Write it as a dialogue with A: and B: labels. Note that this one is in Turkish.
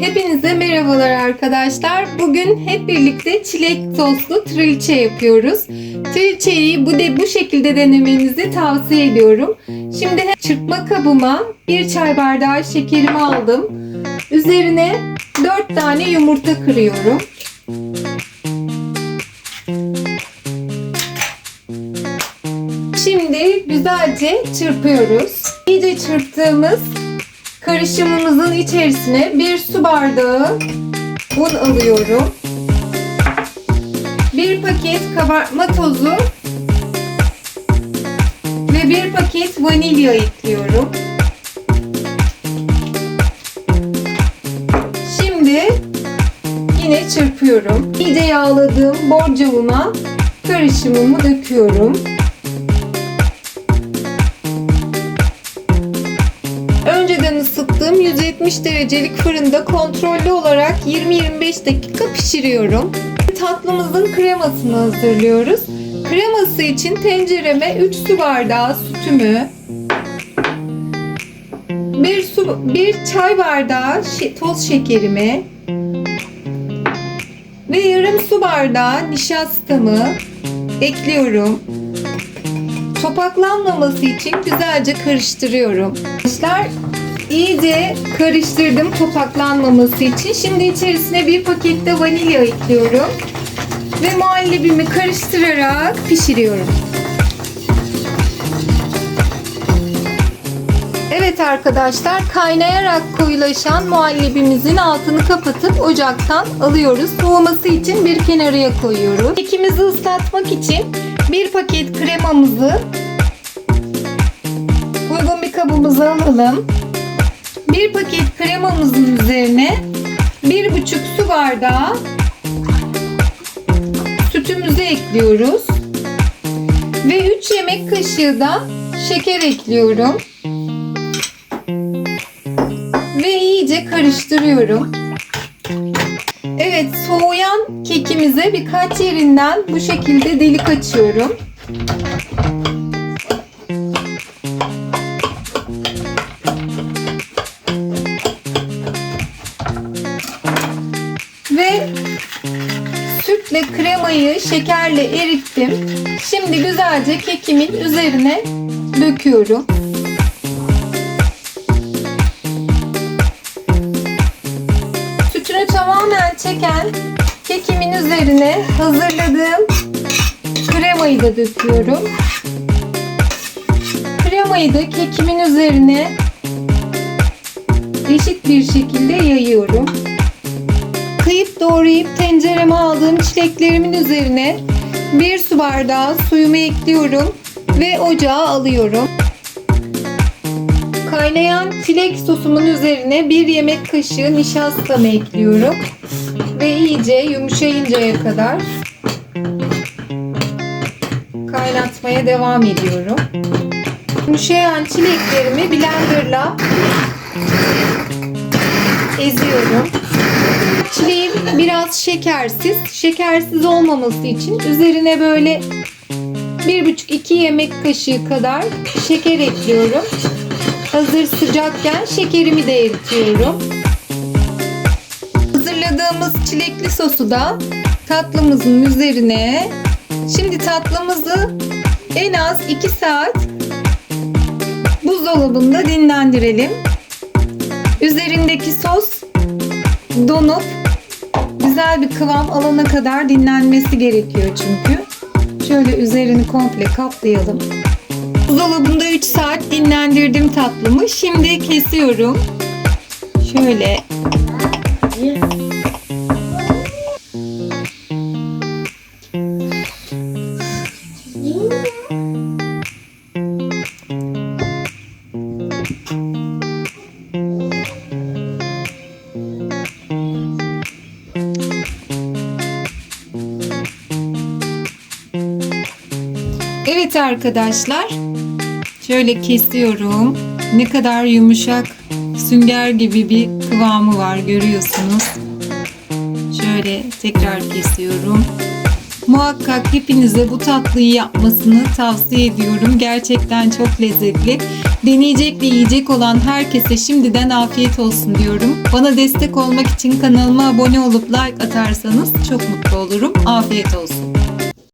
A: Hepinize merhabalar arkadaşlar. Bugün hep birlikte çilek soslu trilce yapıyoruz. Trilceyi bu de bu şekilde denemenizi tavsiye ediyorum. Şimdi çırpma kabıma bir çay bardağı şekerimi aldım. Üzerine 4 tane yumurta kırıyorum. Şimdi güzelce çırpıyoruz. İyice çırptığımız karışımımızın içerisine bir su bardağı un alıyorum. Bir paket kabartma tozu ve bir paket vanilya ekliyorum. Şimdi yine çırpıyorum. İyice yağladığım borcamıma karışımımı döküyorum. Isıttığım 170 derecelik fırında kontrollü olarak 20-25 dakika pişiriyorum. Tatlımızın kremasını hazırlıyoruz. Kreması için tencereme 3 su bardağı sütümü, bir su bir çay bardağı toz şekerimi ve yarım su bardağı nişastamı ekliyorum. Topaklanmaması için güzelce karıştırıyorum. Arkadaşlar iyice karıştırdım topaklanmaması için. Şimdi içerisine bir pakette vanilya ekliyorum. Ve muhallebimi karıştırarak pişiriyorum. Evet arkadaşlar kaynayarak koyulaşan muhallebimizin altını kapatıp ocaktan alıyoruz. Soğuması için bir kenarıya koyuyoruz. Kekimizi ıslatmak için bir paket kremamızı uygun bir kabımıza alalım. Bir paket kremamızın üzerine bir buçuk su bardağı sütümüzü ekliyoruz. Ve 3 yemek kaşığı da şeker ekliyorum. Ve iyice karıştırıyorum. Evet soğuyan kekimize birkaç yerinden bu şekilde delik açıyorum. Sütle kremayı şekerle erittim. Şimdi güzelce kekimin üzerine döküyorum. Sütünü tamamen çeken kekimin üzerine hazırladığım kremayı da döküyorum. Kremayı da kekimin üzerine eşit bir şekilde yayıyorum. Kıyıp doğrayıp tencereme aldığım çileklerimin üzerine bir su bardağı suyumu ekliyorum ve ocağa alıyorum. Kaynayan çilek sosumun üzerine bir yemek kaşığı nişastamı ekliyorum. Ve iyice yumuşayıncaya kadar kaynatmaya devam ediyorum. Yumuşayan çileklerimi blenderla eziyorum. Çileğim biraz şekersiz. Şekersiz olmaması için üzerine böyle 1,5-2 yemek kaşığı kadar şeker ekliyorum. Hazır sıcakken şekerimi de eritiyorum. Hazırladığımız çilekli sosu da tatlımızın üzerine şimdi tatlımızı en az 2 saat buzdolabında dinlendirelim. Üzerindeki sos donup güzel bir kıvam alana kadar dinlenmesi gerekiyor çünkü. Şöyle üzerini komple kaplayalım. Buzdolabında 3 saat dinlendirdim tatlımı. Şimdi kesiyorum. Şöyle. Evet arkadaşlar. Şöyle kesiyorum. Ne kadar yumuşak sünger gibi bir kıvamı var görüyorsunuz. Şöyle tekrar kesiyorum. Muhakkak hepinize bu tatlıyı yapmasını tavsiye ediyorum. Gerçekten çok lezzetli. Deneyecek ve yiyecek olan herkese şimdiden afiyet olsun diyorum. Bana destek olmak için kanalıma abone olup like atarsanız çok mutlu olurum. Afiyet olsun.